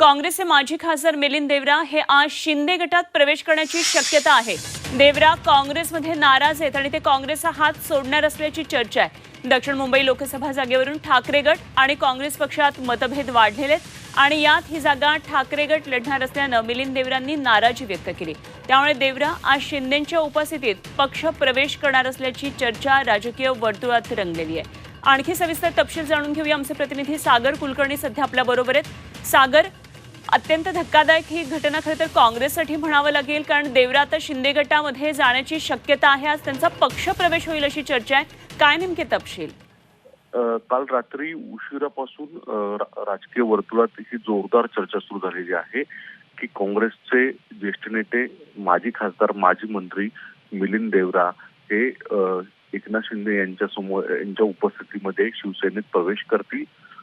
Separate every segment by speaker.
Speaker 1: काँग्रेसचे माजी खासदार मिलिंद देवरा हे आज शिंदे गटात प्रवेश करण्याची शक्यता आहे. देवरा काँग्रेसमध्ये नाराज आहेत आणि ते काँग्रेसचा हात सोडणार असल्याची चर्चा आहे. दक्षिण मुंबई लोकसभा जागेवरून ठाकरे गट आणि काँग्रेस पक्षात मतभेद वाढलेले आहेत आणि यात ही जागा ठाकरे गट लढणार असल्यानं मिलिंद देवरांनी नाराजी व्यक्त केली. त्यामुळे देवरा आज शिंदेच्या उपस्थितीत पक्ष प्रवेश करणार असल्याची चर्चा राजकीय वर्तुळात रंगलेली आहे. आणखी सविस्तर तपशील जाणून घेऊया. आमचे प्रतिनिधी सागर कुलकर्णी सध्या आपल्या बरोबर आहेत. सागर अत्यंत धक्कादायक ही घटना खरं तर काँग्रेससाठी म्हणावं लागेल कारण देवरा आता शिंदे गटामध्ये जाण्याची शक्यता आहे. आज त्यांचा पक्ष प्रवेश होईल अशी चर्चा आहे. काय नेमके तपशील?
Speaker 2: काल रात्री उशिरापासून राजकीय वर्तुळात ही जोरदार चर्चा सुरू झालेली आहे की काँग्रेसचे ज्येष्ठ नेते माजी खासदार माजी मंत्री मिलिंद देवरा हे एकनाथ शिंदे यांच्या समोर यांच्या उपस्थितीमध्ये शिवसेनेत प्रवेश करतील.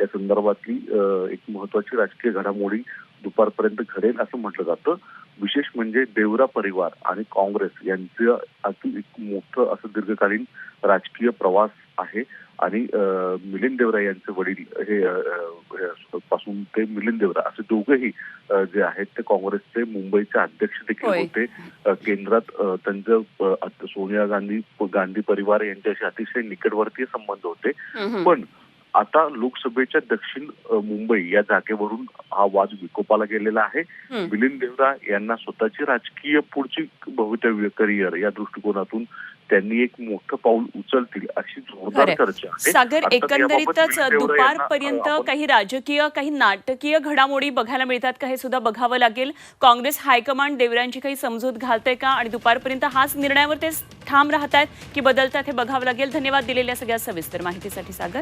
Speaker 2: या संदर्भातली एक महत्वाची राजकीय घडामोडी दुपारपर्यंत घडेल असं म्हटलं जातं. विशेष म्हणजे देवरा परिवार आणि काँग्रेस यांचं अति एक मोठं असं दीर्घकालीन राजकीय प्रवास आहे. आणि मिलिंद देवरा यांचे वडील हे पासून ते मिलिंद देवरा असे दोघेही जे आहेत ते काँग्रेसचे मुंबईचे अध्यक्ष देखील. होते. केंद्रात त्यांचं सोनिया गांधी गांधी परिवार यांच्याशी अतिशय निकटवर्तीय संबंध होते. पण आता लोकसभेच्या दक्षिण मुंबई या जागेवरून हा वाद विकोपाला गेलेला आहे. मिलिंद देवरा यांना स्वतःची राजकीय पुढची भवितव्य करिअर या दृष्टिकोनातून त्यांनी एक मोठं पाऊल उचलतील अशी जोरदार. चर्चा
Speaker 1: सागर एकंदरीतच दुपारपर्यंत काही राजकीय काही नाटकीय घडामोडी बघायला मिळतात का हे सुद्धा बघावं लागेल. काँग्रेस हायकमांड देवरांची काही समजूत घालते का? आणि दुपारपर्यंत हाच निर्णयावर ते ठाम राहत आहेत की बदलतात हे बघावं लागेल. धन्यवाद दिलेल्या सगळ्या सविस्तर माहितीसाठी सागर.